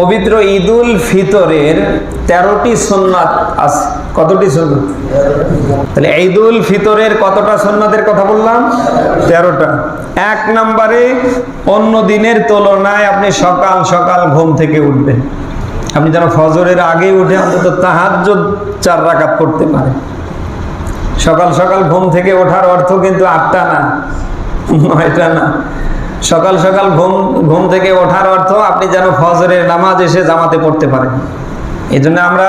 পবিত্র ঈদুল ফিতরের তেরোটি সুন্নাত আছে। কতটি সুন্নাত? তাহলে ঈদুল ফিতরের কতটা সুন্নাতের কথা বললাম? তেরোটা। এক নম্বরে অন্য দিনের তুলনায় আপনি সকাল সকাল ঘুম থেকে উঠবেন। আপনি যেন ফজরের আগে উঠে অন্তত তাহাজ্জ চার রাকাত করতে পারেন। সকাল সকাল ঘুম থেকে ওঠার অর্থ কিন্তু আটটা না নয়টা না। সকাল সকাল ঘুম ঘুম থেকে ওঠার অর্থ আপনি যেন ফজরের নামাজ এসে জামাতে পড়তে পারেন। এই জন্য আমরা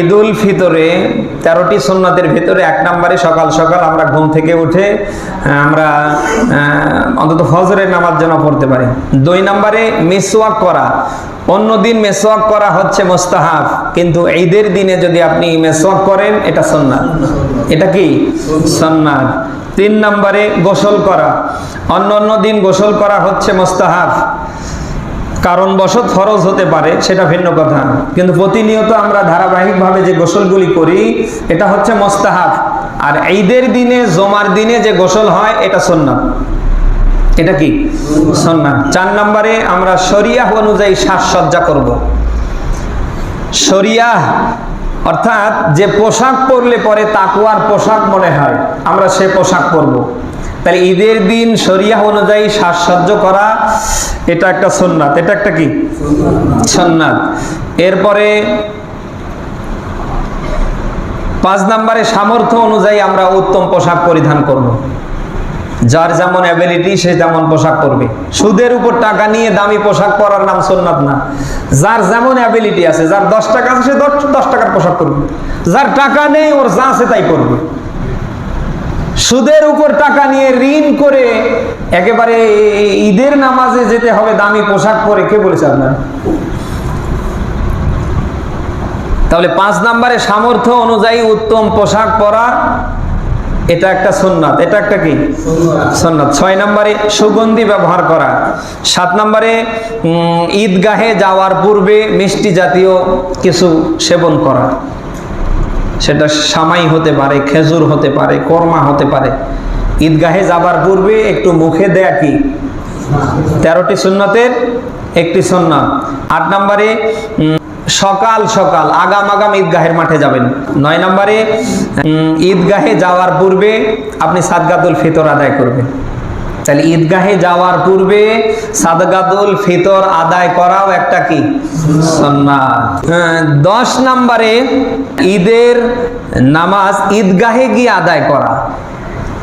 ঈদুল ফিতরে তেরোটি সোননাথের ভিতরে এক নম্বরে সকাল সকাল আমরা ঘুম থেকে উঠে আমরা অন্তত ফজরের নামাজ যেন পড়তে পারি। দুই নম্বরে মেসওয়াক করা। অন্য দিন মেসওয়াক করা হচ্ছে মোস্তাহাব, কিন্তু ঈদের দিনে যদি আপনি মেসওয়াক করেন, এটা সন্ন্যাত এটা কি? সন্ন্যাত তিন নম্বরে গোসল করা। অন্য অন্য দিন গোসল করা হচ্ছে মোস্তাহাব। কারণবশত ফরজ হতে পারে, সেটা ভিন্ন কথা। কিন্তু প্রতিনিয়ত আমরা ধারাবাহিকভাবে যে গোসলগুলি করি, এটা হচ্ছে মোস্তাহাব। আর ঈদের দিনে, জমার দিনে যে গোসল হয়, এটা সন্ন্যাত এটা কি? সন্ন্যাত চার নম্বরে আমরা শরিয়াহ অনুযায়ী সাজসজ্জা করব। শরিয়াহ অর্থাৎ যে পোশাক পরলে পরে তাকুয়ার পোশাক মনে হয়, আমরা সে পোশাক পরব। তাহলে ঈদের দিন শরিয়াহ অনুযায়ী সাজসজ্জ করা, এটা একটা সন্ন্যাত এটা একটা কি? সন্ন্যাত এরপরে পাঁচ নম্বরে সামর্থ্য অনুযায়ী আমরা উত্তম পোশাক পরিধান করব। যার যেমন অ্যাবিলিটি সে তেমন পোশাক পরবে। সুদের উপর টাকা নিয়ে দামি পোশাক পরার নাম সোননাথ না। যার যেমন অ্যাবিলিটি আছে, যার দশ টাকা আছে, সে দশ টাকার পোশাক পরবে। যার টাকা নেই, ওর যা আছে তাই পরবে। সুদের উপর টাকা নিয়ে ঋণ করে একেবারে ঈদের নামাজে যেতে হবে, দামি পোশাক পরে, কে বলেছে আপনার? তাহলে পাঁচ নম্বরে সামর্থ্য অনুযায়ী উত্তম পোশাক পরা এটা একটা সুন্নাত। এটা একটা কি? সুন্নাত। ছয় নম্বরে সুগন্ধি ব্যবহার করা। সাত নম্বরে ঈদগাহে যাওয়ার পূর্বে মিষ্টি জাতীয় কিছু সেবন করা। সেটা সামাই হতে পারে, খেজুর হতে পারে, কর্মা হতে পারে। ঈদগাহে যাবার পূর্বে একটু মুখে দেয়া কি? তেরোটি সুন্নতের একটি সুন্নাত। আট নম্বরে সকাল সকাল। আগাম আগাম ঈদগাহের মাঠে যাবেন। নয় নম্বরে ঈদগাহে যাওয়ার পূর্বে আপনি সাদগাতুল ফিতর আদায় করবেন। তাহলে ঈদগাহে যাওয়ার পূর্বে সাদগাতুল ফিতর আদায় করাও একটা কি? হ্যাঁ, দশ নম্বরে ঈদের নামাজ ঈদগাহে গিয়ে আদায় করা।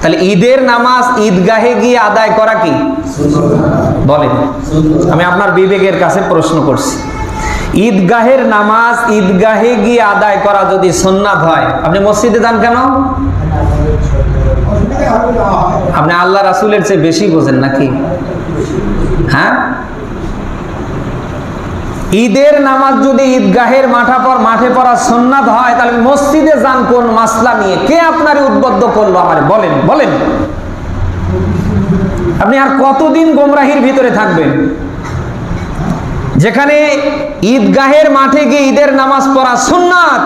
তাহলে ঈদের নামাজ ঈদগাহে গিয়ে আদায় করা কি? বলেন। আমি আপনার বিবেকের কাছে প্রশ্ন করছি। ঈদগাহের নামাজ ঈদগাহে গিয়ে আদায় করা যদি সুন্নাত হয়, আপনি মসজিদে যান কেন? আপনি আল্লাহ রাসুলের চেয়ে বেশি বোঝেন নাকি? হ্যাঁ? ঈদের নামাজ যদি ঈদগাহের মাঠা পর মাঠে পড়া সন্ন্যাত হয়, তাহলে মসজিদে যান কোন মাসলা নিয়ে। কে আপনার উদ্বুদ্ধ করল আমার? বলেন বলেন। আপনি আর কতদিন গোমরাহির ভিতরে থাকবেন? যেখানে ঈদগাহের মাঠে গিয়ে ঈদের নামাজ পড়া সুন্নাত।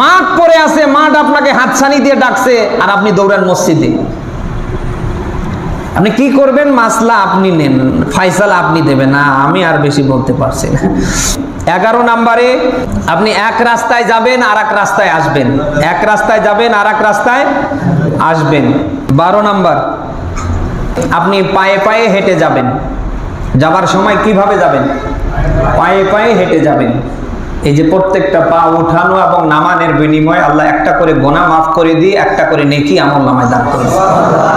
মাঠ পড়ে আছে, মাঠ আপনাকে হাতছানি দিয়ে ডাকছে, আর আপনি দৌড়ান মসজিদে। আপনি কি করবেন? মাসলা আপনি নেন, ফাইসালা আপনি দেবেন। না, আমি আর বেশি বলতে পারছি না। এগারো নাম্বারে, আপনি এক রাস্তায় যাবেন আর এক রাস্তায় আসবেন। এক রাস্তায় যাবেন আর এক রাস্তায় আসবেন। বারো নাম্বার, আপনি পায়ে পায়ে হেঁটে যাবেন। যাবার সময় কীভাবে যাবেন? পায়ে পায়ে হেঁটে যাবেন। এই যে প্রত্যেকটা পা উঠানো এবং নামানের বিনিময়ে আল্লাহ একটা করে গোনা মাফ করে দিয়ে একটা করে নেকি আমল নামায় দান করে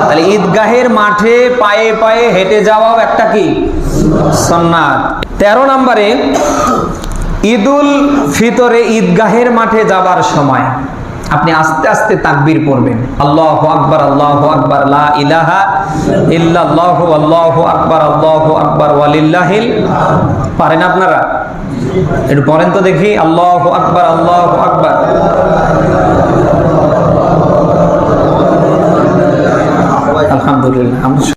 তাহলে ঈদগাহের মাঠে পায়ে পায়ে হেঁটে যাওয়াও একটা কি? সন্ন্যাত তেরো নম্বরে, ঈদুল ফিতরে ঈদগাহের মাঠে যাবার সময় আপনি আস্তে আস্তে তাকবির পড়বেন। আল্লাহ আকবার আল্লাহ আকবার, লা ইলাহা আল্লাহ আকবার আল্লাহ আকবার, ওয়ালিল্লাহিল। পারেন আপনারা? একটু পড়েন তো দেখি। আল্লাহ আকবার আল্লাহ আকবার। আলহামদুলিল্লাহ।